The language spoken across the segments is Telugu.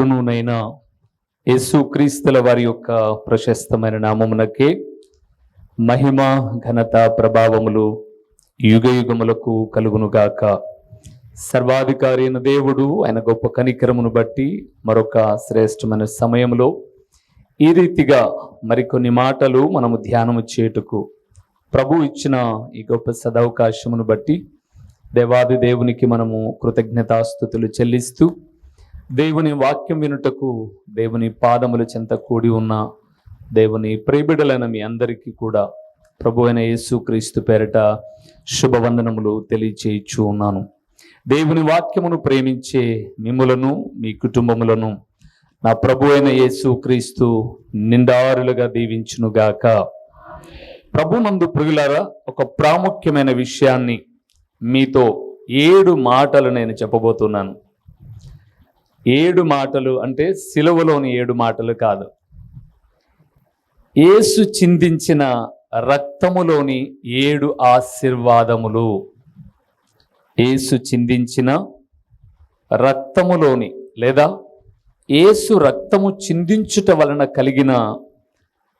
రక్షకుడునునైన యేసుక్రీస్తుల వారి యొక్క ప్రశస్తమైన నామమునకే మహిమ ఘనత ప్రభావములు యుగ యుగములకు కలుగునుగాక. సర్వాధికారి అయిన దేవుడు ఆయన గొప్ప కనికరమును బట్టి మరొక శ్రేష్టమైన సమయంలో ఈ రీతిగా మరికొన్ని మాటలు మనము ధ్యానము చేయుటకు ప్రభు ఇచ్చిన ఈ గొప్ప సదవకాశమును బట్టి దేవాది దేవునికి మనము కృతజ్ఞతాస్థుతులు చెల్లిస్తూ దేవుని వాక్యం వినుటకు దేవుని పాదముల చెంత కూడి ఉన్న దేవుని ప్రేబిడలైన మీ అందరికీ కూడా ప్రభు అయిన యేసుక్రీస్తు పేరట శుభవందనములు తెలియచేయచ్చు ఉన్నాను. దేవుని వాక్యమును ప్రేమించే మిమ్ములను మీ కుటుంబములను నా ప్రభు అయిన యేసుక్రీస్తు నిండారులుగా దీవించునుగాక ప్రభు నందు ప్రియులారా ఒక ప్రాముఖ్యమైన విషయాన్ని మీతో ఏడు మాటలు నేను చెప్పబోతున్నాను. ఏడు మాటలు అంటే సిలువలోని ఏడు మాటలు కాదు. ఏసు చిందించిన రక్తములోని ఏడు ఆశీర్వాదములు. ఏసు చిందించిన రక్తములోని లేదా ఏసు రక్తము చిందించుట వలన కలిగిన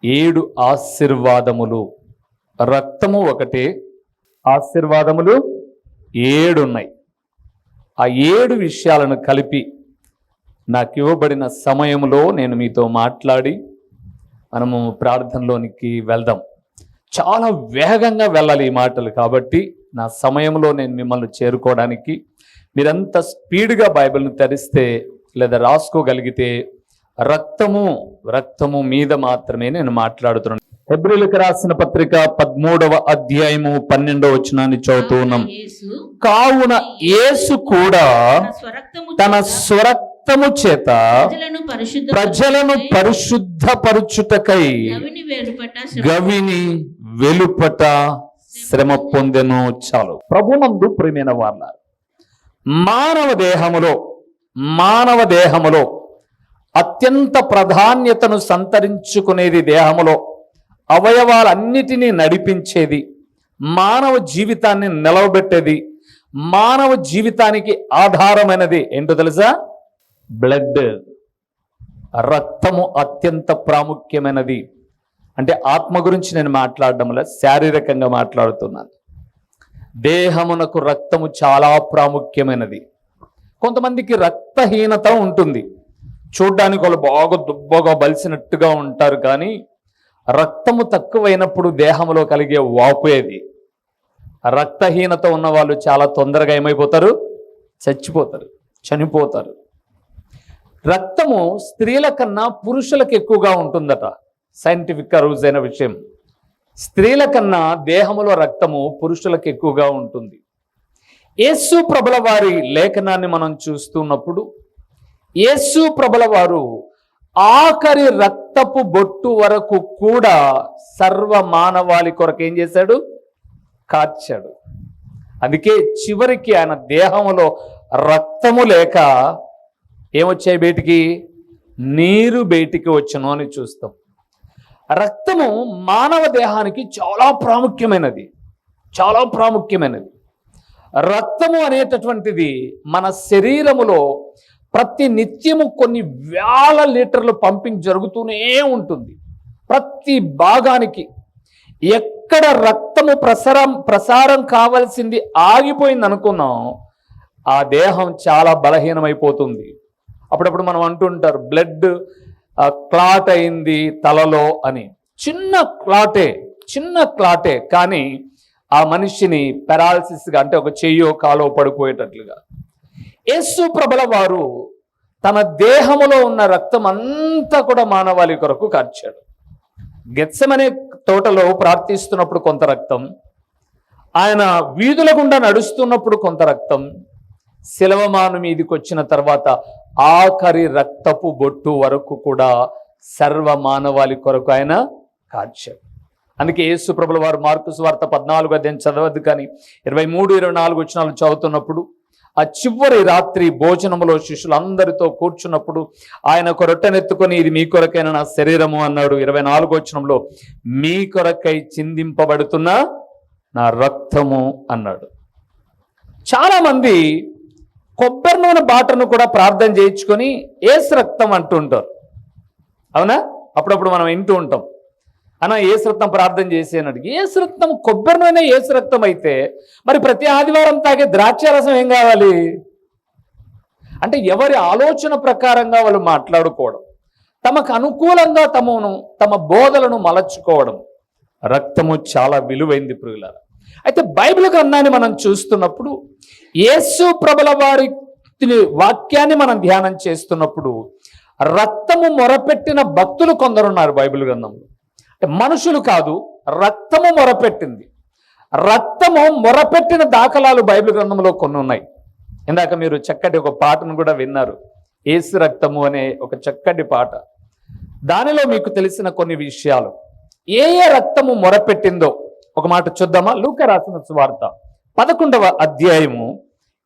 ఏడు ఆశీర్వాదములు. రక్తము ఒకటే ఆశీర్వాదములు ఏడున్నాయి. ఆ ఏడు విషయాలను కలిపి నాకు ఇవ్వబడిన సమయంలో నేను మీతో మాట్లాడి మనము ప్రార్థనలోనికి వెళ్దాం. చాలా వేగంగా వెళ్ళాలి ఈ మాటలు కాబట్టి నా సమయంలో నేను మిమ్మల్ని చేరుకోవడానికి మీరంత స్పీడ్గా బైబిల్ని తెరిస్తే లేదా రాసుకోగలిగితే రక్తము రక్తము మీద మాత్రమే నేను మాట్లాడుతున్నాను. హెబ్రిలకు రాసిన పత్రిక పదమూడవ అధ్యాయము పన్నెండవ వచనాన్ని చదువుతూ ఉన్నాం. కావున యేసు కూడా తన స్వరక్తము తన చేత ప్రజలను పరిశుద్ధ ప్రజలను పరిశుద్ధపరుచుటకై గవిని వెలుపట శ్రమ పొందెను చాలు. ప్రభునందు ప్రేమైన వాళ్ళ మానవ దేహములో మానవ దేహములో అత్యంత ప్రాధాన్యతను సంతరించుకునేది దేహములో అవయవాలన్నిటినీ నడిపించేది మానవ జీవితాన్ని నిలవబెట్టేది మానవ జీవితానికి ఆధారమైనది ఏంటో తెలుసా? బ్లడ్ రక్తము అత్యంత ప్రాముఖ్యమైనది. అంటే ఆత్మ గురించి నేను మాట్లాడడంలో శారీరకంగా మాట్లాడుతున్నాను. దేహమునకు రక్తము చాలా ప్రాముఖ్యమైనది. కొంతమందికి రక్తహీనత ఉంటుంది. చూడ్డానికి వాళ్ళు బాగా దుబ్బగా బలిసినట్టుగా ఉంటారు కానీ రక్తము తక్కువైనప్పుడు దేహంలో కలిగే వాపేది రక్తహీనత ఉన్న వాళ్ళు చాలా తొందరగా ఏమైపోతారు? చచ్చిపోతారు. చనిపోతారు. రక్తము స్త్రీల కన్నా పురుషులకు ఎక్కువగా ఉంటుందట. సైంటిఫిక్గా రూజ్ అయిన విషయం. స్త్రీల కన్నా దేహములో రక్తము పురుషులకు ఎక్కువగా ఉంటుంది. యేసు ప్రభుల వారి లేఖనాన్ని మనం చూస్తున్నప్పుడు యేసు ప్రభుల వారు ఆఖరి రక్తపు బొట్టు వరకు కూడా సర్వ మానవాళి కొరకు ఏం చేశాడు? కార్చాడు. అందుకే చివరికి ఆయన దేహములో రక్తము లేక ఏమొచ్చాయి బయటికి? నీరు బయటికి వచ్చును అని చూస్తాం. రక్తము మానవ దేహానికి చాలా ప్రాముఖ్యమైనది. చాలా ప్రాముఖ్యమైనది. రక్తము అనేటటువంటిది మన శరీరములో ప్రతి నిత్యము కొన్ని వేల లీటర్లు పంపింగ్ జరుగుతూనే ఉంటుంది. ప్రతి భాగానికి. ఎక్కడ రక్తము ప్రసారం ప్రసారం కావాల్సింది ఆగిపోయింది అనుకున్నాం ఆ దేహం చాలా బలహీనమైపోతుంది. అప్పుడప్పుడు మనం అంటుంటారు బ్లడ్ క్లాట్ అయింది తలలో అని. చిన్న క్లాటే చిన్న క్లాటే కానీ ఆ మనిషిని పెరాలసిస్గా అంటే ఒక చెయ్యో కాలో పడిపోయేటట్లుగా. యేసు ప్రభల వారు తన దేహములో ఉన్న రక్తం అంతా కూడా మానవాళి కొరకు కార్చాడు. గెత్సమనే తోటలో ప్రార్థిస్తున్నప్పుడు కొంత రక్తం ఆయన వీధుల గుండా నడుస్తున్నప్పుడు కొంత రక్తం శిలవమాను మీదికి వచ్చిన తర్వాత ఆఖరి రక్తపు బొట్టు వరకు కూడా సర్వ మానవాళి కొరకు ఆయన కార్చాడు అందుకే యేసు ప్రభుల వారు మార్కు వార్త పద్నాలుగు అధ్యాయం చదవద్దు కానీ ఇరవై మూడు ఇరవై నాలుగు వచ్చినాలు చదువుతున్నప్పుడు ఆ చివరి రాత్రి భోజనములో శిష్యులందరితో కూర్చున్నప్పుడు ఆయన ఒక రొట్టెనెత్తుకొని ఇది మీ కొరకైన నా శరీరము? అన్నాడు. ఇరవై నాలుగు వచ్చినంలో మీ కొరకై చిందింపబడుతున్న నా రక్తము అన్నాడు. చాలామంది కొబ్బరి నూనె బాటను కూడా ప్రార్థన చేయించుకొని ఏసు రక్తం అంటూ ఉంటారు. అవునా? అప్పుడప్పుడు మనం వింటూ ఉంటాం. అన్న ఏసు రక్తం ప్రార్థన చేసేనాడు ఏసు రక్తం కొబ్బరి నూనె ఏసు రక్తం అయితే మరి ప్రతి ఆదివారం తాగే ద్రాక్ష రసం ఏం కావాలి? అంటే ఎవరి ఆలోచన ప్రకారంగా వాళ్ళు మాట్లాడుకోవడం తమకు అనుకూలంగా తమను తమ బోధలను మలచుకోవడం రక్తము చాలా విలువైంది ప్రియులారా. అయితే బైబిల్ గ్రంథాన్ని మనం చూస్తున్నప్పుడు యేసు ప్రభుల వారి వాక్యాన్ని మనం ధ్యానం చేస్తున్నప్పుడు రక్తము మొరపెట్టిన భక్తులు కొందరున్నారు బైబిల్ గ్రంథంలో. అంటే మనుషులు కాదు రక్తము మొరపెట్టింది. రక్తము మొరపెట్టిన దాఖలాలు బైబిల్ గ్రంథంలో కొన్ని ఉన్నాయి. ఇందాక మీరు చక్కటి ఒక పాటను కూడా విన్నారు. ఏసు రక్తము అనే ఒక చక్కటి పాట. దానిలో మీకు తెలిసిన కొన్ని విషయాలు. ఏ ఏ రక్తము మొరపెట్టిందో ఒక మాట చూద్దామా? లూక రాసిన సువార్త పదకొండవ అధ్యాయము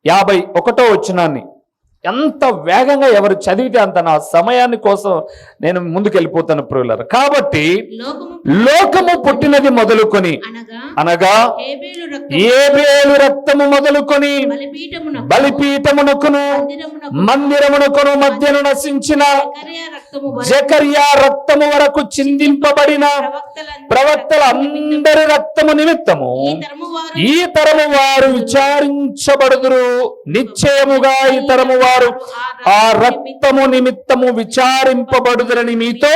యాభై ఒకటో వచ్చినాన్ని ఎంత వేగంగా ఎవరు చదివితే అంత నా సమయాన్ని కోసం నేను ముందుకు వెళ్ళిపోతాను ప్రియులారు. కాబట్టి లోకము పుట్టినది మొదలుకొని అనగా ఏబేలు రక్తము. మొదలుకొని బలిపీఠమున బలిపీఠమునకును మందిరమునకు మందిరమునకును మధ్యను నశించిన జకర్యా రక్తము వరకు చిందింపబడిన ప్రవక్తలందరి రక్తము నిమిత్తము ఈ తరము వారు విచారించబడుదురు. నిశ్చయముగా ఈ తరము వారు ఆ రక్తము నిమిత్తము విచారింపబడుదురని మీతో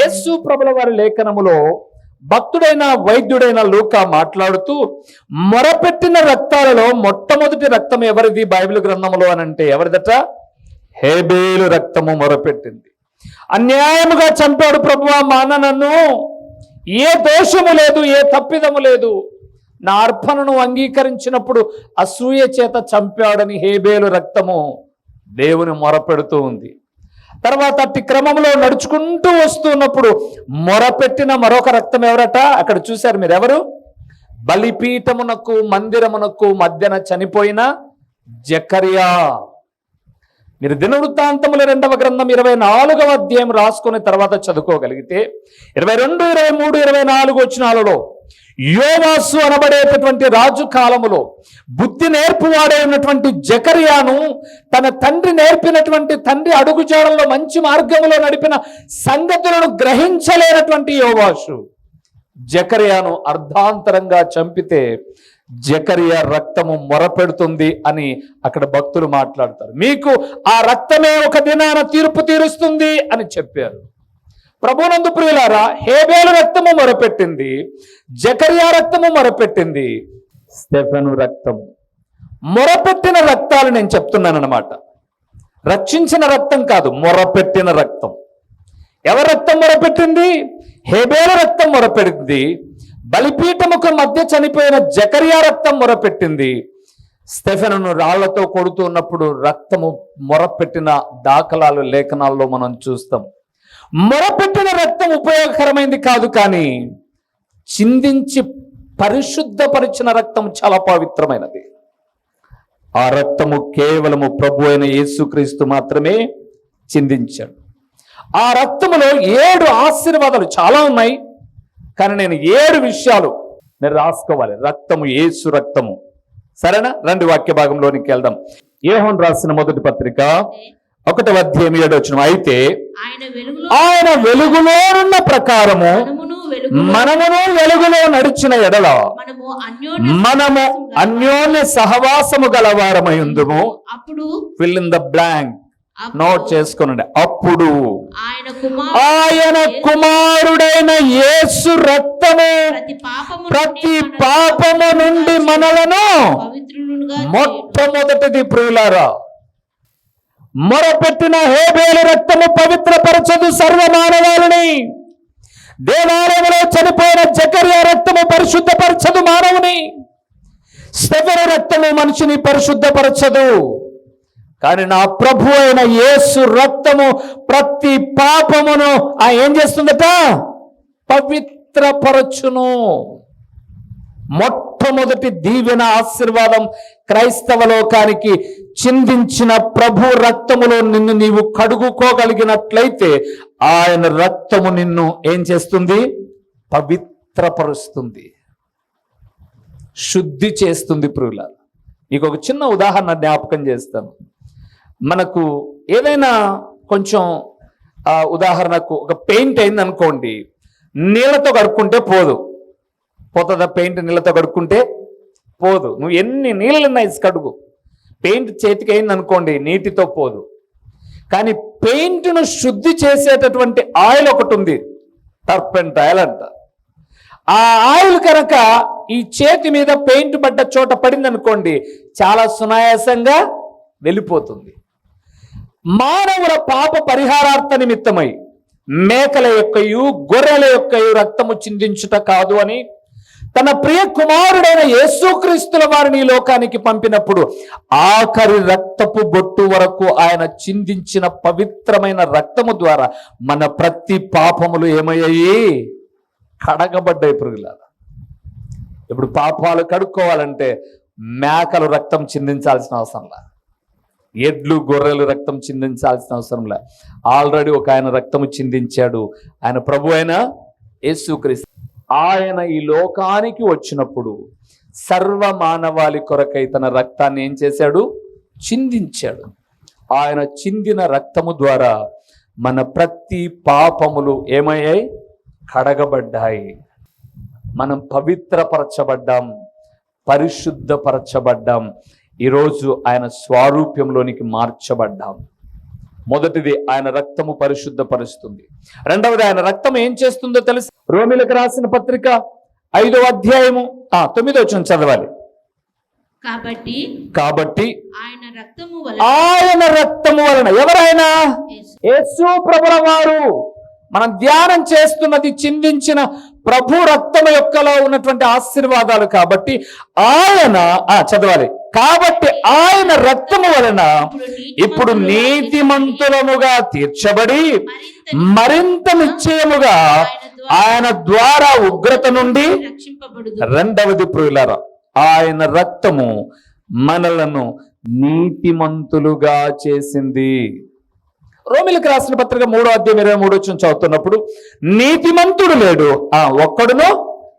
యేసు ప్రభుల వారి లేఖనములో భక్తుడైన వైద్యుడైన లూక మాట్లాడుతూ మొరపెట్టిన రక్తాలలో మొట్టమొదటి రక్తం ఎవరిది? బైబిల్ గ్రంథములో అని అంటే ఎవరిదట? హేబేలు రక్తము మొరపెట్టింది. అన్యాయముగా చంపాడు ప్రభువా మా అన్న నన్ను. ఏ దోషము లేదు ఏ తప్పిదము లేదు. నా అర్పణను అంగీకరించినప్పుడు అసూయ చేత చంపాడని హేబేలు రక్తము దేవుని మొరపెడుతూ ఉంది. తర్వాత అట్టి క్రమంలో నడుచుకుంటూ వస్తున్నప్పుడు మొరపెట్టిన మరొక రక్తం ఎవరట? అక్కడ చూశారు మీరు ఎవరు బలిపీఠమునకు మందిరమునకు మధ్యన చనిపోయిన జకర్యా. మీరు దినవృత్తాంతముల రెండవ గ్రంథం ఇరవై నాలుగవ అధ్యాయం రాసుకుని తర్వాత చదువుకోగలిగితే ఇరవై రెండు ఇరవై మూడు ఇరవై నాలుగు వచ్చినాలలో యోవాసు అనబడేటటువంటి రాజు కాలములో బుద్ధి నేర్పువాడే ఉన్నటువంటి జకర్యాను తన తండ్రి నేర్పినటువంటి తండ్రి అడుగుచేడల్లో మంచి మార్గంలో నడిపిన సంగతులను గ్రహించలేనటువంటి యోవాసు. జకర్యాను అర్ధాంతరంగా చంపితే జకరియా రక్తము మొరపెడుతుంది అని అక్కడ భక్తులు మాట్లాడతారు. మీకు ఆ రక్తమే ఒక దినాన తీర్పు తీరుస్తుంది అని చెప్పారు. ప్రభునందు ప్రియులారా హేబేలు రక్తము మొరపెట్టింది జకరియా రక్తము మొరపెట్టింది. స్టెఫెను రక్తము మొరపెట్టిన రక్తాలు నేను చెప్తున్నాను అనమాట రక్షించిన రక్తం కాదు మొరపెట్టిన రక్తం. ఎవరి రక్తం మొరపెట్టింది? హేబేల రక్తం మొరపెట్టింది. బలిపీఠముకు మధ్య చనిపోయిన జకరియా రక్తం మొరపెట్టింది. స్టెఫెను రాళ్ళతో కొడుతున్నప్పుడు రక్తము మొరపెట్టిన దాఖలాలు లేఖనాల్లో మనం చూస్తాం. మొరపెట్టిన రక్తం ఉపయోగకరమైంది కాదు కానీ చిందించి పరిశుద్ధపరిచిన రక్తం చాలా పవిత్రమైనది. ఆ రక్తము కేవలము ప్రభు అయిన యేసుక్రీస్తు మాత్రమే చిందించాడు. ఆ రక్తములో ఏడు ఆశీర్వాదాలు చాలా ఉన్నాయి. కానీ నేను ఏడు విషయాలు నేను రాసుకోవాలి. రక్తము యేసు రక్తము. సరేనా? రెండు వాక్య భాగంలోనికి వెళ్దాం. ఏహోన్ రాసిన మొదటి పత్రిక ఒకటవ అధ్యాయం ఏడు వచ్చిన అయితే ఆయన వెలుగులో వెలుగులోనున్న ప్రకారము మనమును వెలుగు మనమును వెలుగులో నడిచిన ఎడల మనము అన్యోన్య సహవాసము గలవారమై ఉందుము. అప్పుడు fill in the blank note చేసుకునండి. అప్పుడు ఆయన కుమార్ ఆయన కుమారుడైన యేసు రక్తము ప్రతి పాపము నుండి మనలను మొట్టమొదటిది ప్రియులారా మొరపెట్టిన హేబేలు రక్తము పవిత్రపరచదు సర్వ మానవాళిని దేవాలయంలో చనిపోయిన జకర్య రక్తము పరిశుద్ధపరచదు మానవుని. శవర రక్తము మనిషిని పరిశుద్ధపరచదు. కానీ నా ప్రభు అయిన యేసు రక్తము ప్రతి పాపమును ఆ ఏం చేస్తుందట? పవిత్రపరచును. మొట్టమొదటి దీవెన ఆశీర్వాదం క్రైస్తవ లోకానికి చిందించిన ప్రభు రక్తములో నిన్ను నీవు కడుగుకోగలిగినట్లయితే ఆయన రక్తము నిన్ను ఏం చేస్తుంది? పవిత్రపరుస్తుంది. శుద్ధి చేస్తుంది ప్రియుల. నీకు ఒక చిన్న ఉదాహరణ జ్ఞాపకం చేస్తాను. మనకు ఏదైనా కొంచెం ఉదాహరణకు ఒక పెయింట్ అయింది అనుకోండి నీళ్ళతో కడుక్కుంటే పోదు. పోతుందా పెయింట్ నీళ్ళతో కడుక్కుంటే? పోదు. నువ్వు ఎన్ని నీళ్ళున్నా ఇసి కడుగు పెయింట్ చేతికి అయింది అనుకోండి నీటితో పోదు. కానీ పెయింట్ను శుద్ధి చేసేటటువంటి ఆయిల్ ఒకటి ఉంది. టర్పెంట్ ఆయిల్ అంట. ఆ ఆయిల్ కనుక ఈ చేతి మీద పెయింట్ పడ్డ చోట పడింది అనుకోండి చాలా సునాయాసంగా వెళ్ళిపోతుంది. మానవుల పాప పరిహారార్థ నిమిత్తమై మేకల యొక్కయు గొర్రెల యొక్కయు రక్తము చిందించుట కాదు అని తన ప్రియ కుమారుడైన యేసుక్రీస్తుల వారిని ఈ లోకానికి పంపినప్పుడు ఆఖరి రక్తపు బొట్టు వరకు ఆయన చిందించిన పవిత్రమైన రక్తము ద్వారా మన ప్రతి పాపములు ఏమయ్యాయి? కడగబడ్డాయి పురుగులారా. ఇప్పుడు పాపాలు కడుక్కోవాలంటే మేకలు రక్తం చిందించాల్సిన అవసరంలా ఎడ్లు గొర్రెలు రక్తం చిందించాల్సిన అవసరంలా ఆల్రెడీ ఒక ఆయన రక్తము చిందించాడు. ఆయన ప్రభు అయిన యేసుక్రీస్తు ఆయన ఈ లోకానికి వచ్చినప్పుడు సర్వ మానవాళి కొరకై తన రక్తాన్ని ఏం చేశాడు? చిందించాడు. ఆయన చిందిన రక్తము ద్వారా మన ప్రతి పాపములు ఏమయ్యాయి? కడగబడ్డాయి. మనం పవిత్రపరచబడ్డాం పరిశుద్ధపరచబడ్డాం. ఈరోజు ఆయన స్వారూప్యంలోనికి మార్చబడ్డాం. మొదటిది ఆయన రక్తము పరిశుద్ధపరుస్తుంది. రెండవది ఆయన రక్తం ఏం చేస్తుందో తెలుసు? రోమిలకు రాసిన పత్రిక ఐదో అధ్యాయము ఆ తొమ్మిదో వచ్చిన చదవాలి. కాబట్టి కాబట్టి ఆయన రక్తము వలన ఆయన రక్తము వలన ఎవరైనా? యేసు. ప్రభుల వారు మనం ధ్యానం చేస్తున్నది చిందించిన ప్రభు రక్తం యొక్కలో ఉన్నటువంటి ఆశీర్వాదాలు కాబట్టి ఆయన ఆ చదవాలి. కాబట్టి ఆయన రక్తము వలన ఇప్పుడు నీతిమంతులముగా తీర్చబడి మరింత నిశ్చయముగా ఆయన ద్వారా ఉగ్రత నుండి రెండవది ప్రియులారా ఆయన రక్తము మనలను నీతిమంతులుగా చేసింది. రోమిలకు రాసిన పత్రిక మూడో అధ్యాయం ఇరవై మూడు వచ్చి చదువుతున్నప్పుడు నీతిమంతుడు లేడు. ఆ ఒక్కడును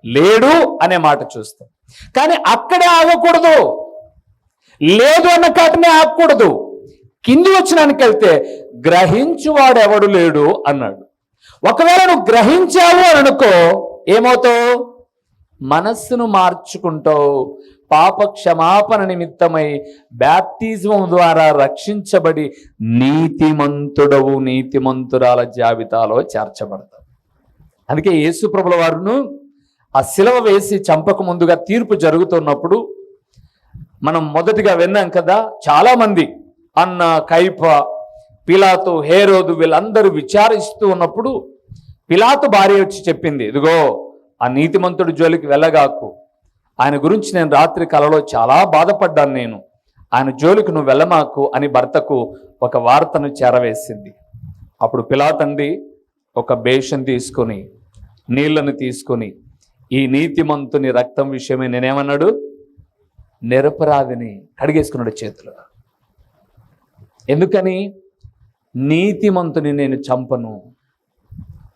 లేడు అనే మాట చూస్తాం. కానీ అక్కడే ఆగకూడదు. లేదు అన్న కాటనే ఆగకూడదు. కింది వచ్చినానికి వెళ్తే గ్రహించువాడు ఎవడు లేడు అన్నాడు. ఒకవేళ నువ్వు గ్రహించావు అని అనుకో ఏమవుతావు? మనస్సును మార్చుకుంటావు. పాప క్షమాపణ నిమిత్తమై బ్యాప్తిజం ద్వారా రక్షించబడి నీతిమంతుడవు. నీతిమంతురాల జాబితాలో చేర్చబడతావు. అందుకే యేసుప్రభుల వారును ఆ శిలవ వేసి చంపక ముందుగా తీర్పు జరుగుతున్నప్పుడు మనం మొదటిగా విన్నాం కదా చాలామంది అన్న కైప పిలాతు హేరోదు వీళ్ళందరూ విచారిస్తూ ఉన్నప్పుడు పిలాతు భార్య వచ్చి చెప్పింది ఇదిగో ఆ నీతిమంతుడు జోలికి వెళ్ళగాకు. ఆయన గురించి నేను రాత్రి కలలో చాలా బాధపడ్డాను నేను. ఆయన జోలికి నువ్వు వెళ్ళమాకు అని భర్తకు ఒక వార్తను చేరవేసింది. అప్పుడు పిలాతండి ఒక బేషన్ తీసుకొని నీళ్ళను తీసుకొని ఈ నీతిమంతుని రక్తం విషయమే నేనేమన్నాడు? నిరపరాధిని కడిగేసుకున్నాడు చేతిలో. ఎందుకని? నీతిమంతుని నేను చంపను.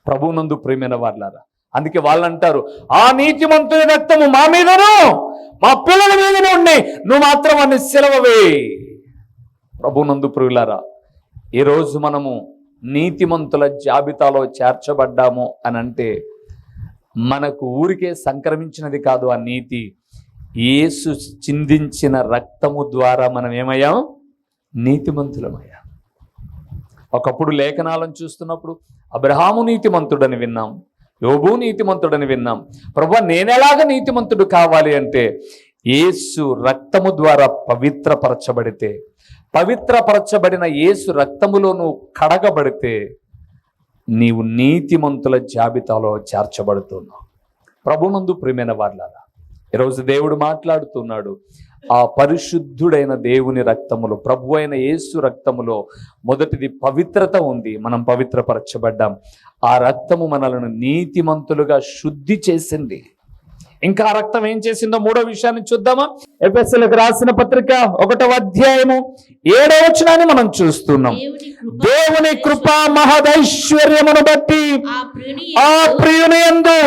ప్రభునందు ప్రేమైన వాళ్ళారా అందుకే వాళ్ళు అంటారు ఆ నీతిమంతుని రక్తము మా మీదను మా పిల్లల మీదనే ఉండి నువ్వు మాత్రం అన్ని సెలవవే. ప్రభునందు ప్రియులారా ఈరోజు మనము నీతిమంతుల జాబితాలో చేర్చబడ్డాము అని అంటే మనకు ఊరికే సంక్రమించినది కాదు ఆ నీతి. యేసు చిందించిన రక్తము ద్వారా మనం ఏమయ్యాం నీతిమంతులమయ్యాం. ఒకప్పుడు లేఖనాలను చూస్తున్నప్పుడు అబ్రహాము నీతిమంతుడని విన్నాం. యోబు నీతిమంతుడని విన్నాం. ప్రభు నేనెలాగ నీతిమంతుడు కావాలి అంటే ఏసు రక్తము ద్వారా పవిత్రపరచబడితే పవిత్రపరచబడిన ఏసు రక్తములో నువ్వు కడగబడితే నీవు నీతిమంతుల జాబితాలో చేర్చబడుతున్నావు. ప్రభునందు ప్రియమైన వాళ్ళ ఈరోజు దేవుడు మాట్లాడుతున్నాడు. ఆ పరిశుద్ధుడైన దేవుని రక్తములో ప్రభు అయిన యేసు రక్తములో మొదటిది పవిత్రత ఉంది. మనం పవిత్రపరచబడ్డాం. ఆ రక్తము మనలను నీతిమంతులుగా శుద్ధి చేసింది. ఇంకా రక్తం ఏం చేసిందో మూడో విషయాన్ని చూద్దామా? ఎఫ్ఎస్ఎల్కి రాసిన పత్రిక ఒకటవ అధ్యాయము ఏడవ వచనాన్ని మనం చూస్తున్నాం. దేవుని కృప మహదైశ్వర్యమును బట్టి ఆ ప్రియుని యందు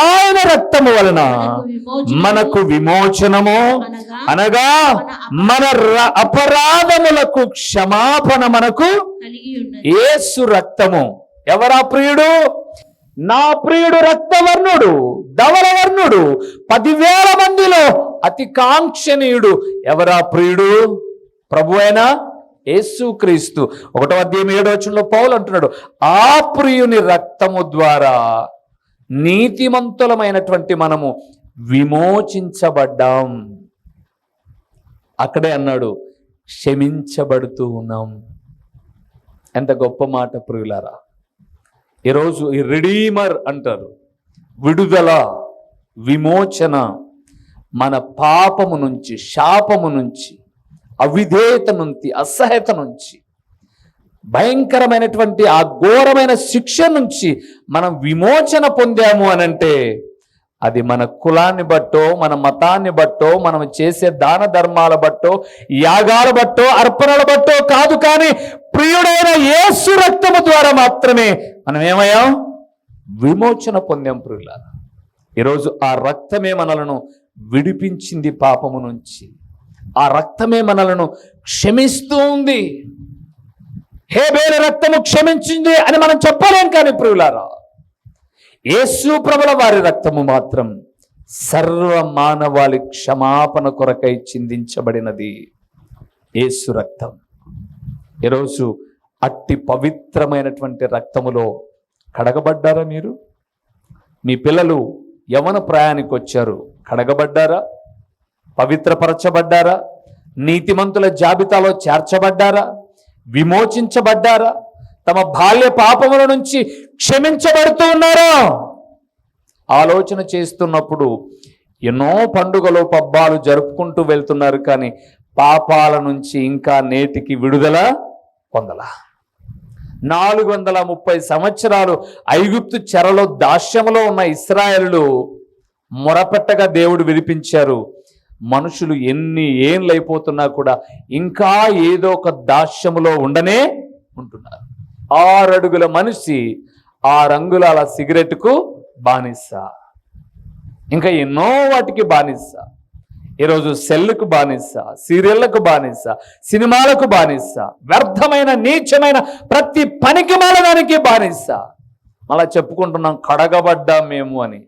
ఆయన రక్తము వలన మనకు విమోచనము అనగా మన అపరాధములకు క్షమాపణ మనకు యేసు రక్తము. ఎవరా ప్రియుడు? నా ప్రియుడు రక్తవర్ణుడు. ధవలవర్ణుడు పదివేల మందిలో అతి కాంక్షణీయుడు. ఎవరా ప్రియుడు? ప్రభు అయినా యేసు క్రీస్తు. ఒకటో అధ్యాయం ఏడో వచనంలో పౌలు అంటున్నాడు ఆ ప్రియుని రక్తము ద్వారా నీతిమంతులమైనటువంటి మనము విమోచించబడ్డాం. అక్కడే అన్నాడు క్షమించబడుతూ ఉన్నాం. ఎంత గొప్ప మాట ప్రియులారా. ఈరోజు ఈ రిడీమర్ అంటారు. విడుదల విమోచన మన పాపము నుంచి శాపము నుంచి అవిధేయత నుంచి అసహ్యత నుంచి భయంకరమైనటువంటి ఆ ఘోరమైన శిక్ష నుంచి మనం విమోచన పొందాము అనంటే అది మన కులాన్ని బట్టో మన మతాన్ని బట్టో మనం చేసే దాన ధర్మాల బట్టో యాగాల బట్టో అర్పణల బట్టో కాదు కానీ ప్రియుడైన యేసు రక్తము ద్వారా మాత్రమే మనం ఏమయ్యాం? విమోచన పొందాం ప్రియుల ఈరోజు ఆ రక్తమే మనలను విడిపించింది పాపము నుంచి. ఆ రక్తమే మనలను క్షమిస్తూ ఉంది. హే బేల రక్తము క్షమించింది అని మనం చెప్పలేం కానీ ప్రియులారా యేసు ప్రభుల వారి రక్తము మాత్రం సర్వ మానవాళి క్షమాపణ కొరకై చిందించబడినది యేసు రక్తం. ఈరోజు అట్టి పవిత్రమైనటువంటి రక్తములో కడగబడ్డారా మీరు? మీ పిల్లలు యవన ప్రయాణికి వచ్చారు కడగబడ్డారా? పవిత్రపరచబడ్డారా? నీతిమంతుల జాబితాలో చేర్చబడ్డారా? విమోచించబడ్డారా? తమ బాల్య పాపముల నుంచి క్షమించబడుతూ ఉన్నారా? ఆలోచన చేస్తున్నప్పుడు ఎన్నో పండుగలు పబ్బాలు జరుపుకుంటూ వెళ్తున్నారు కానీ పాపాల నుంచి ఇంకా నేటికి విడుదల పొందలా? నాలుగు వందల ముప్పై సంవత్సరాలు ఐగుప్తు చెరలో దాస్యములో ఉన్న ఇస్రాయలు మొరపెట్టగా దేవుడు విడిపించారు మనుషులు ఎన్ని ఏండ్లు కూడా ఇంకా ఏదో ఒక దాస్యములో ఉండనే ఉంటున్నారు. ఆరడుగుల మనిషి ఆ రంగులాల సిగరెట్కు బానిస. ఇంకా ఎన్నో వాటికి బానిస. ఈరోజు సెల్లుకు బానిస సీరియళ్ళకు బానిస సినిమాలకు బానిస వ్యర్థమైన నీచమైన ప్రతి పనికి మాలదానికి బానిస. అలా చెప్పుకుంటున్నాం కడగబడ్డాం మేము అని.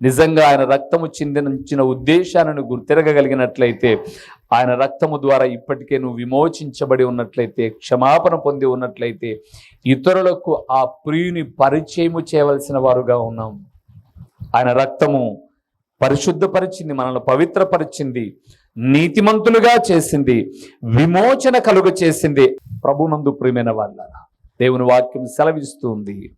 నిజంగా ఆయన రక్తము చిందించిన ఉద్దేశాన్ని గుర్తిరగలిగినట్లయితే ఆయన రక్తము ద్వారా ఇప్పటికే నువ్వు విమోచించబడి ఉన్నట్లయితే క్షమాపణ పొంది ఉన్నట్లయితే ఇతరులకు ఆ ప్రియుని పరిచయము చేయవలసిన వారుగా ఉన్నాం. ఆయన రక్తము పరిశుద్ధపరిచింది మనల్ని పవిత్రపరిచింది నీతిమంతులుగా చేసింది విమోచన కలుగ చేసింది ప్రభునందు ప్రియమైన వాళ్ళ దేవుని వాక్యం సెలవిస్తుంది.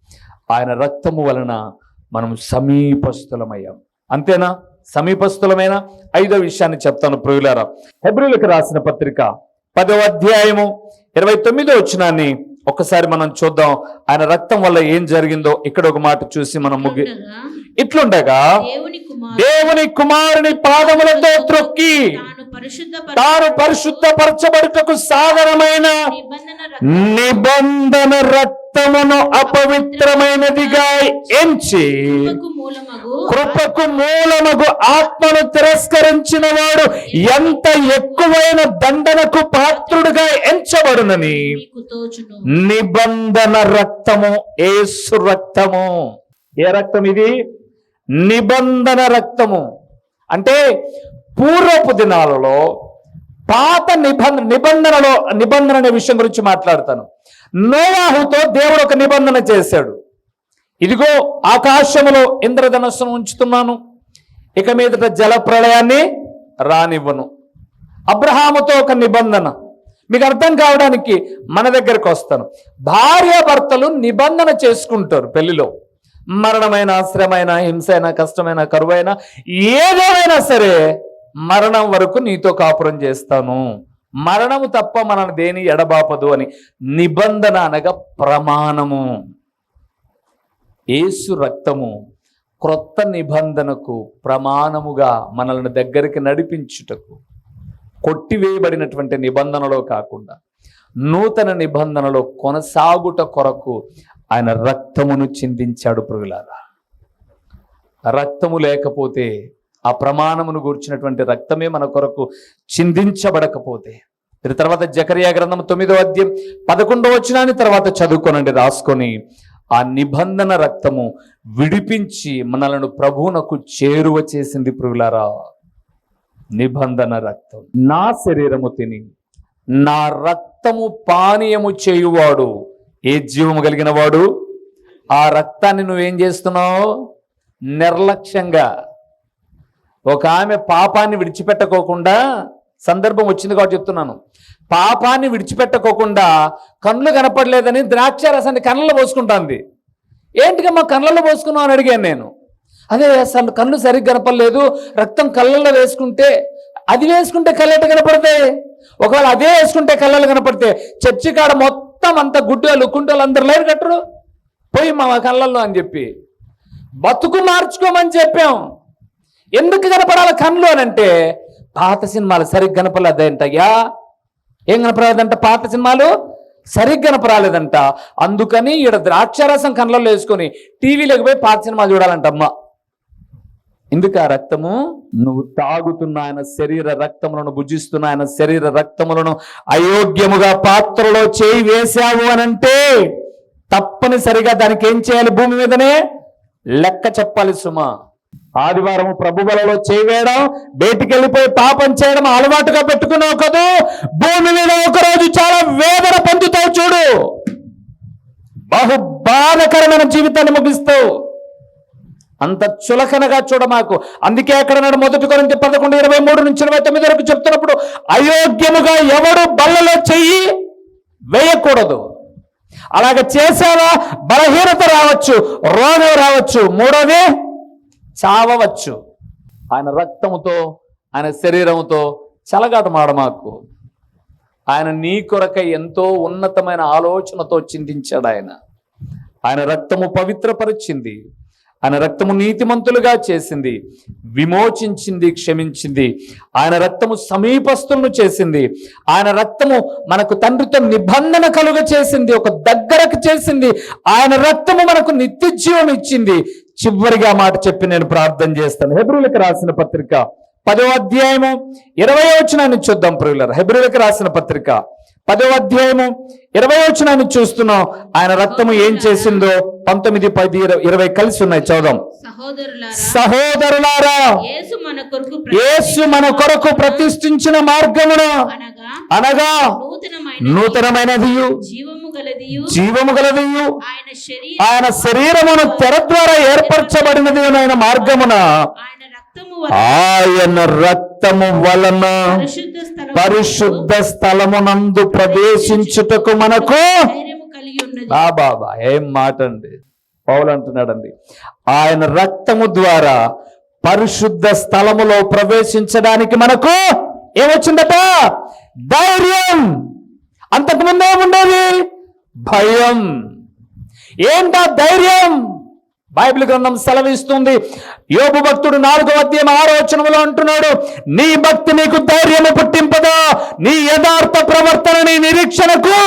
ఆయన రక్తము వలన మనం సమీపస్థులమయ్యాం. అంతేనా? సమీపస్థులమైన? ఐదో విషయాన్ని చెప్తాను ప్రియులారా. హెబ్రిలకు రాసిన పత్రిక పదవ అధ్యాయము ఇరవై తొమ్మిదో వచ్చినాన్ని ఒక్కసారి మనం చూద్దాం. ఆయన రక్తం వల్ల ఏం జరిగిందో ఇక్కడ ఒక మాట చూసి మనం ముగి ఇట్లుండగా దేవుని కుమార్ దేవుని కుమారుని పాదములతో త్రొక్కి తాను పరిశుద్ధ తాను పరిశుద్ధపరచబడుటకు సాధనమైన నిబంధన రక్తమును అపవిత్రమైనదిగా ఎంచి కృపకు మూలమగు ఆత్మను తిరస్కరించిన వాడు ఎంత ఎక్కువైన దండనకు పాత్రుడుగా ఎంచబడునని నిబంధన రక్తము ఏసు రక్తము. ఏ రక్తం ఇది? నిబంధన రక్తము. అంటే పూర్వపు దినాలలో పాత నిబంధ నిబంధనలో నిబంధన అనే విషయం గురించి మాట్లాడతాను. నోవాహుతో దేవుడు ఒక నిబంధన చేశాడు. ఇదిగో ఆకాశములో ఇంద్రధనస్సును ఉంచుతున్నాను. ఇక మీదట జల ప్రళయాన్ని రానివ్వను. అబ్రహాముతో ఒక నిబంధన. మీకు అర్థం కావడానికి మన దగ్గరకు వస్తాను. భార్యాభర్తలు నిబంధన చేసుకుంటారు పెళ్ళిలో. మరణమైన శ్రమైన హింసైన కష్టమైన కరువైన ఏదేమైనా సరే మరణం వరకు నీతో కాపురం చేస్తాను. మరణము తప్ప మనల్ని దేని ఎడబాపదు అని నిబంధన అనగా ప్రమాణము. ఏసు రక్తము క్రొత్త నిబంధనకు ప్రమాణముగా మనల్ని దగ్గరికి నడిపించుటకు కొట్టివేయబడినటువంటి నిబంధనలో కాకుండా నూతన నిబంధనలో కొనసాగుట కొరకు ఆయన రక్తమును చిందించాడు ప్రుగులారా రక్తము లేకపోతే ఆ ప్రమాణమును గూర్చినటువంటి రక్తమే మన కొరకు చిందించబడకపోతే దీని తర్వాత జకరియా గ్రంథం తొమ్మిదో అధ్యయం పదకొండో వచ్చినాన్ని తర్వాత చదువుకోనండి రాసుకొని ఆ నిబంధన రక్తము విడిపించి మనలను ప్రభువునకు చేరువ చేసింది ప్రుగులారా నిబంధన రక్తం. నా శరీరము తిని నా రక్తము పానీయము చేయువాడు ఏ జీవము కలిగిన వాడు ఆ రక్తాన్ని నువ్వేం చేస్తున్నావు? నిర్లక్ష్యంగా. ఒక ఆమె పాపాన్ని విడిచిపెట్టకోకుండా సందర్భం వచ్చింది కాబట్టి చెప్తున్నాను. పాపాన్ని విడిచిపెట్టకోకుండా కళ్ళు కనపడలేదని ద్రాక్ష రసాన్ని కళ్ళలో పోసుకుంటాంది. ఏంటికమ్మా కళ్ళలో పోసుకున్నావు అని అడిగాను నేను. అదే అసలు కళ్ళు సరిగ్గా కనపడలేదు రక్తం కళ్ళల్లో వేసుకుంటే అది వేసుకుంటే కళ్ళట కనపడతాయి. ఒకవేళ అదే వేసుకుంటే కళ్ళలు కనపడితే చర్చి కాడ మొత్తం మొత్తం అంత గుడ్డోళ్ళు కుంటోళ్ళు అందరు లేరు కట్టరు. పోయి మా కళ్ళల్లో అని చెప్పి బతుకు మార్చుకోమని చెప్పాం. ఎందుకు కనపడాలి కళ్ళు అని అంటే పాత సినిమాలు సరిగ్గా కనపడలేదంటయ్యా. ఏం కనపడలేదంట పాత సినిమాలు? సరిగ్గా కనపరాలేదంట అందుకని ఈడ ద్రాక్షారసం కళ్ళల్లో వేసుకొని టీవీలోకి పోయి పాత సినిమాలు చూడాలంట అమ్మ ఎందుకు ఆ రక్తము? నువ్వు తాగుతున్న ఆయన శరీర రక్తములను భుజిస్తున్న ఆయన శరీర రక్తములను అయోగ్యముగా పాత్రలో చేయి వేశావు అనంటే తప్పనిసరిగా దానికి ఏం చేయాలి భూమి మీదనే? లెక్క చెప్పాలి సుమా. ఆదివారం ప్రభుబలలో చేయవేయడం బయటికి వెళ్ళిపోయి పాపం చేయడం అలవాటుగా పెట్టుకున్నావు కదూ? భూమి మీద ఒకరోజు చాలా వేదన పొందుతావు చూడు. బహు బాధకరమైన జీవితాన్ని ముగిస్తావు. అంత చులకనగా చూడమాకు అందుకే అక్కడ నాడు మొదటి కొరింత పదకొండు ఇరవై మూడు నుంచి ఇరవై తొమ్మిది వరకు చెప్తున్నప్పుడు అయోగ్యముగా ఎవడు బల్లలో చెయ్యి వేయకూడదు. అలాగ చేసావా? బలహీనత రావచ్చు రోగం రావచ్చు మూడోది చావవచ్చు. ఆయన రక్తముతో ఆయన శరీరముతో చలగాట మాకు. ఆయన నీ కొరకై ఎంతో ఉన్నతమైన ఆలోచనతో చింతించాడు ఆయన. ఆయన రక్తము పవిత్రపరిచింది. ఆయన రక్తము నీతిమంతులుగా చేసింది విమోచించింది క్షమించింది. ఆయన రక్తము సమీపస్తులను చేసింది. ఆయన రక్తము మనకు తండ్రితో నిబంధన కలుగ చేసింది ఒక దగ్గరకు చేసింది. ఆయన రక్తము మనకు నిత్య జీవం ఇచ్చింది. చివరిగా మాట చెప్పి నేను ప్రార్థన చేస్తాను. హెబ్రులకు రాసిన పత్రిక పదో అధ్యాయము ఇరవై వచనాన్ని చూద్దాం ప్రియులర్. హెబ్రులకు రాసిన పత్రిక పదో అధ్యాయము ఇరవై వచనాన్ని చూస్తున్నాం. ఆయన రక్తము ఏం చేసిందో పంతొమ్మిది పది ఇరవై- కలిసి ఉన్నాయి. చదుదాం సహోదరులారా యేసు మన కొరకు ప్రతిష్ఠించిన మార్గమున అనగా అనగా నూతనమైన నూతనమైనది జీవము గలదియు గలదియు ఆయన శరీర ఆయన శరీరమును తెర ద్వారా ఏర్పరచబడినది ఆయన మార్గమున ఆయన ఆయన రక్తము వలన పరిశుద్ధ స్థలం పరిశుద్ధ స్థలమునందు ప్రవేశించుటకు మనకు బాబా ఏం మాట అండి? పౌలు అంటున్నాడండి ఆయన రక్తము ద్వారా పరిశుద్ధ స్థలములో ప్రవేశించడానికి మనకు ఏమొచ్చిందట? ధైర్యం. అంతకుముందు ఏముండేది భయం. ఏంటా ధైర్యం? బైబిల్ గ్రంథం సెలవిస్తుంది యోపు భక్తుడు నాలుగో అధ్యయం ఆలోచనలో అంటున్నాడు నీ భక్తి నీకు ధైర్యము పుట్టింపదా? నీ యథార్థ ప్రవర్తన నీ నిరీక్షణకు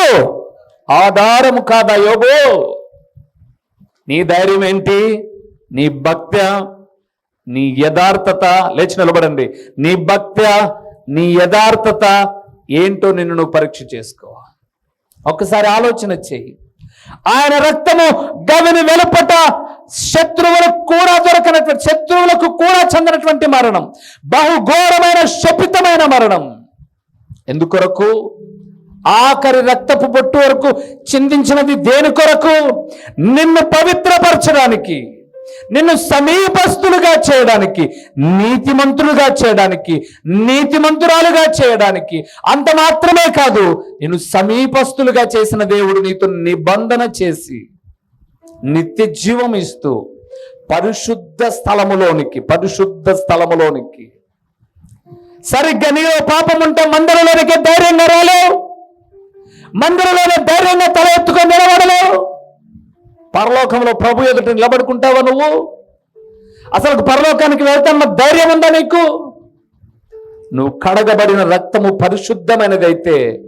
ఆధారము కాదా యోబు? నీ ధైర్యం ఏంటి? నీ భక్త్య నీ యథార్థత లేచి నిలబడండి. నీ భక్త్య నీ యథార్థత ఏంటో నిన్ను నువ్వు పరీక్ష చేసుకో. ఒక్కసారి ఆలోచన చెయ్యి ఆయన రక్తము గవిని వెలుపట శత్రువులకు కూడా దొరకనటువంటి శత్రువులకు కూడా చెందినటువంటి మరణం. బహుఘోరమైన శపితమైన మరణం. ఎందుకొరకు? ఆఖరి రక్తపు బొట్టు వరకు చిందించినది దేని కొరకు? నిన్ను పవిత్రపరచడానికి నిన్ను సమీపస్తులుగా చేయడానికి నీతిమంతులుగా చేయడానికి నీతిమంతురాలుగా చేయడానికి. అంత మాత్రమే కాదు నిన్ను సమీపస్తులుగా చేసిన దేవుడు నీతో నిబంధన చేసి నిత్య జీవం ఇస్తూ పరిశుద్ధ స్థలములోనికి పరిశుద్ధ స్థలములోనికి. సరిగ్గా నీలో పాపం ఉంటే మందిరంలోనికి ధైర్యంగా రాలేవు మందిరంలోనే ధైర్యంగా తల ఎత్తుకొని నిలబడలేవు పరలోకంలో ప్రభు ఎదుట నిలబడుకుంటావా నువ్వు? అసలు పరలోకానికి వెళ్తాన్న ధైర్యం ఉందా నీకు? నువ్వు కడగబడిన రక్తము పరిశుద్ధమైనదైతే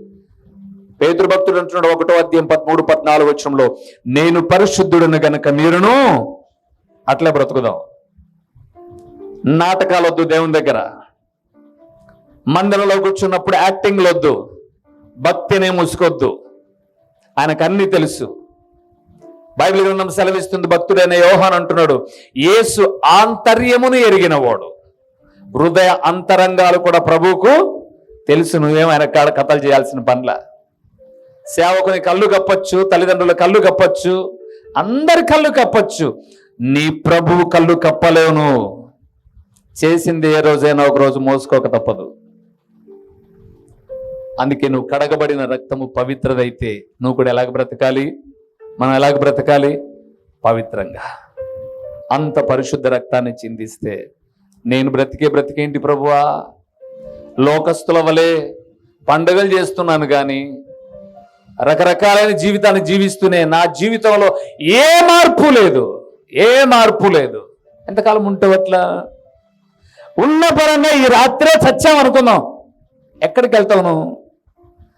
పేతృభక్తుడు భక్తుడు అంటున్నాడు ఒకటో అధ్యాయం పదమూడు పద్నాలుగు వచ్చంలో నేను పరిశుద్ధుడిని గనక మీరును అట్లే బ్రతుకుదాం. నాటకాలు వద్దు దేవుని దగ్గర. మందిరంలో కూర్చున్నప్పుడు యాక్టింగ్లు వద్దు భక్తినే ముసుకొద్దు. ఆయనకు అన్ని తెలుసు. బైబిల్ గ్రంథం సెలవిస్తుంది భక్తుడైన యోహాన్ అంటున్నాడు యేసు ఆంతర్యమును ఎరిగినవాడు. హృదయ అంతరంగాలు కూడా ప్రభువుకు తెలుసు. నువ్వేం ఆయన కాడ కథలు చేయాల్సిన పనుల? సేవకుని కళ్ళు కప్పచ్చు తల్లిదండ్రుల కళ్ళు కప్పచ్చు అందరి కళ్ళు కప్పచ్చు. నీ ప్రభువు కళ్ళు కప్పలేవు చేసింది ఏ రోజైనా ఒక రోజు మోసుకోక తప్పదు. అందుకే నువ్వు కడగబడిన రక్తము పవిత్రదైతే నువ్వు కూడా ఎలాగ బ్రతకాలి? మనం ఎలాగ బ్రతకాలి? పవిత్రంగా. అంత పరిశుద్ధ రక్తాన్ని చిందిస్తే నేను బ్రతికే బ్రతికేంటి ప్రభువా? లోకస్తుల వలె పండుగలు చేస్తున్నాను కానీ రకరకాలైన జీవితాన్ని జీవిస్తూనే నా జీవితంలో ఏ మార్పు లేదు. ఏ మార్పు లేదు. ఎంతకాలం ఉంటావు అట్లా? ఉన్న పరంగా ఈ రాత్రే చచ్చామనుకుందాం ఎక్కడికి వెళ్తావు నువ్వు?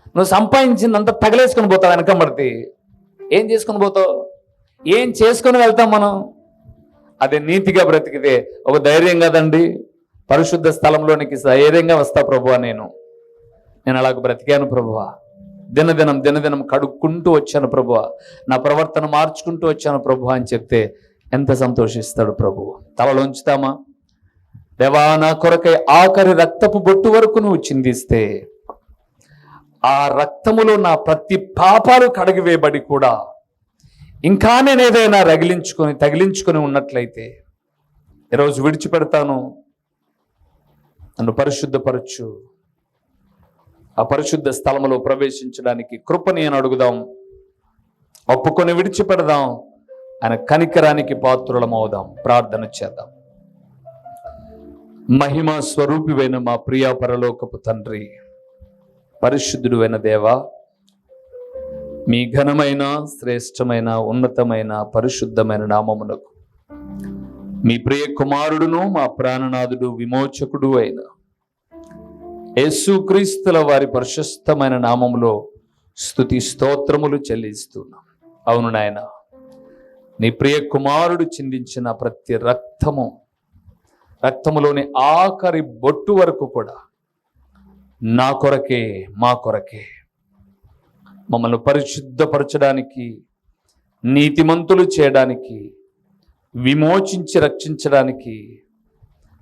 నువ్వు సంపాదించిందంతా తగలేసుకొని పోతావు వెనకబడితే ఏం చేసుకొని పోతావు? ఏం చేసుకొని వెళ్తాం మనం? అదే నీతిగా బ్రతికితే ఒక ధైర్యం కదండి. పరిశుద్ధ స్థలంలోనికి ధైర్యంగా వస్తా ప్రభువా నేను. నేను అలాగ బ్రతికాను ప్రభువా. దినదినం దినదినం కడుక్కుంటూ వచ్చాను ప్రభు నా ప్రవర్తన మార్చుకుంటూ వచ్చాను ప్రభు అని చెప్తే ఎంత సంతోషిస్తాడు ప్రభువు తలలోంచుతామా దేవా నా కొరకై ఆఖరి రక్తపు బొట్టు వరకు నువ్వు చిందిస్తే ఆ రక్తములో నా ప్రతి పాపాలు కడిగివేయబడి కూడా ఇంకా నేను ఏదైనా రగిలించుకొని తగిలించుకొని ఉన్నట్లయితే ఈరోజు విడిచిపెడతాను. నన్ను పరిశుద్ధపరచు. ఆ పరిశుద్ధ స్థలములో ప్రవేశించడానికి కృప నేను అడుగుదాం. ఒప్పుకొని విడిచిపెడదాం. ఆయన కనికరానికి పాత్రులమవుదాం. ప్రార్థన చేద్దాం. మహిమ స్వరూపివైన మా ప్రియా పరలోకపు తండ్రి పరిశుద్ధుడువైన దేవా మీ ఘనమైన శ్రేష్టమైన ఉన్నతమైన పరిశుద్ధమైన నామమునకు మీ ప్రియ కుమారుడును మా ప్రాణనాథుడు విమోచకుడు అయిన యేసుక్రీస్తుల వారి పరిశుద్ధమైన నామములో స్తుతి స్తోత్రములు చెల్లిస్తున్నాం. అవును నాయన నీ ప్రియ కుమారుడు చిందించిన ప్రతి రక్తము రక్తములోని ఆఖరి బొట్టు వరకు కూడా నా కొరకే మా కొరకే. మమ్మల్ని పరిశుద్ధపరచడానికి నీతిమంతులు చేయడానికి విమోచించి రక్షించడానికి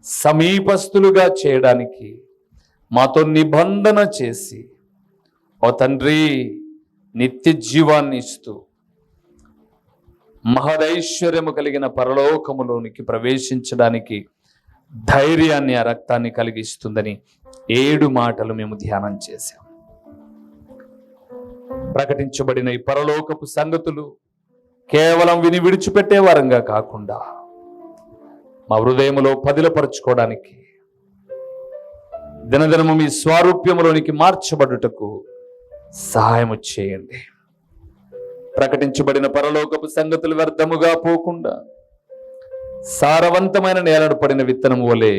సమీపస్తులుగా చేయడానికి మాతో నిబంధన చేసి ఓ తండ్రి నిత్య జీవాన్ని ఇస్తూ మహదైశ్వర్యము కలిగిన పరలోకములోనికి ప్రవేశించడానికి ధైర్యాన్ని ఆ రక్తాన్ని కలిగిస్తుందని ఏడు మాటలు మేము ధ్యానం చేశాం. ప్రకటించబడిన ఈ పరలోకపు సంగతులు కేవలం విని విడిచిపెట్టే వారంగా కాకుండా మా హృదయములో పదిలపరుచుకోవడానికి దినదినము మీ స్వారూప్యములోనికి మార్చబడుటకు సహాయము చేయండి. ప్రకటించబడిన పరలోకపు సంగతులు వ్యర్థముగా పోకుండా సారవంతమైన నేలను పడిన విత్తనము వలె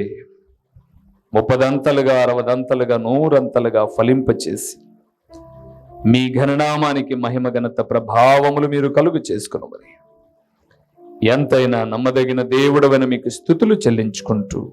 ముప్పదంతలుగా అరవదంతలుగా నూరంతలుగా ఫలింపచేసి మీ ఘననామానికి మహిమ ఘనత ప్రభావములు మీరు కలుగు చేసుకునమని. ఎంతైనా నమ్మదగిన దేవుడవని మీకు స్థుతులు చెల్లించుకుంటూ